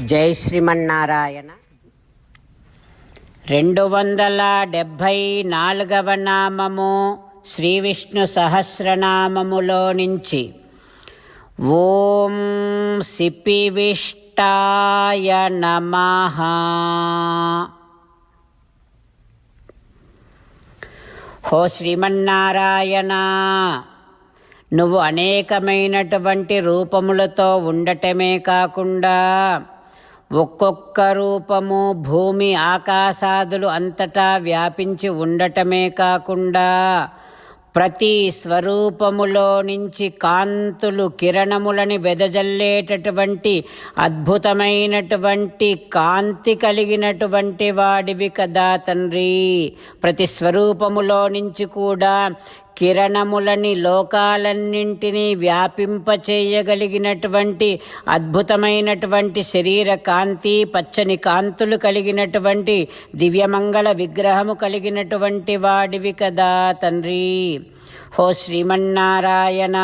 జై శ్రీమన్నారాయణ. రెండు వందల డెబ్భై నాలుగవ నామము శ్రీ విష్ణు సహస్రనామములో నుంచి. ఓం సిపివిష్టాయ నమ. హో శ్రీమన్నారాయణ నువ్వు అనేకమైనటువంటి రూపములతో ఉండటమే కాకుండా ఒక్కొక్క రూపము భూమి ఆకాశాదులు అంతటా వ్యాపించి ఉండటమే కాకుండా ప్రతి స్వరూపములో నుంచి కాంతులు కిరణములని వెదజల్లేటటువంటి అద్భుతమైనటువంటి కాంతి కలిగినటువంటి వాడివి కదా తండ్రి. ప్రతి స్వరూపములో నుంచి కూడా కిరణములని లోకాలన్నింటినీ వ్యాపింపచేయగలిగినటువంటి అద్భుతమైనటువంటి శరీర కాంతి పచ్చని కాంతులు కలిగినటువంటి దివ్యమంగళ విగ్రహము కలిగినటువంటి వాడివి కదా తండ్రి. హో శ్రీమన్నారాయణ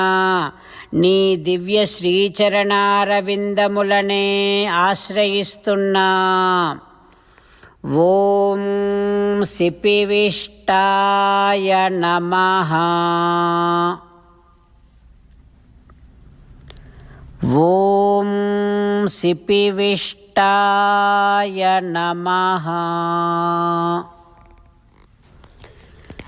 నీ దివ్య శ్రీచరణారవిందములనే ఆశ్రయిస్తున్నా. ఓం సిపివిష్టాయ నమ. ఓం సిపివిష్టాయ నమ.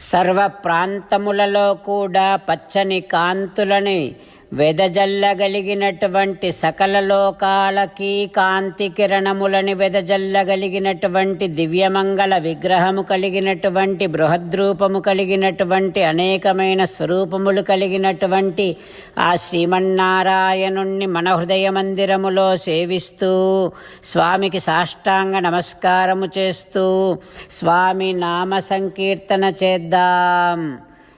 సర్వ ప్రాంతములలో కూడా పచ్చని కాంతులని వెదజల్లగలిగినటువంటి సకల లోకాలకి కాంతి కిరణములని వెదజల్లగలిగినటువంటి దివ్యమంగళ విగ్రహము కలిగినటువంటి బృహద్రూపము కలిగినటువంటి అనేకమైన స్వరూపములు కలిగినటువంటి ఆ శ్రీమన్నారాయణుణ్ణి మన హృదయ మందిరములో సేవిస్తూ స్వామికి సాష్టాంగ నమస్కారము చేస్తూ స్వామి నామ సంకీర్తన చేద్దాం.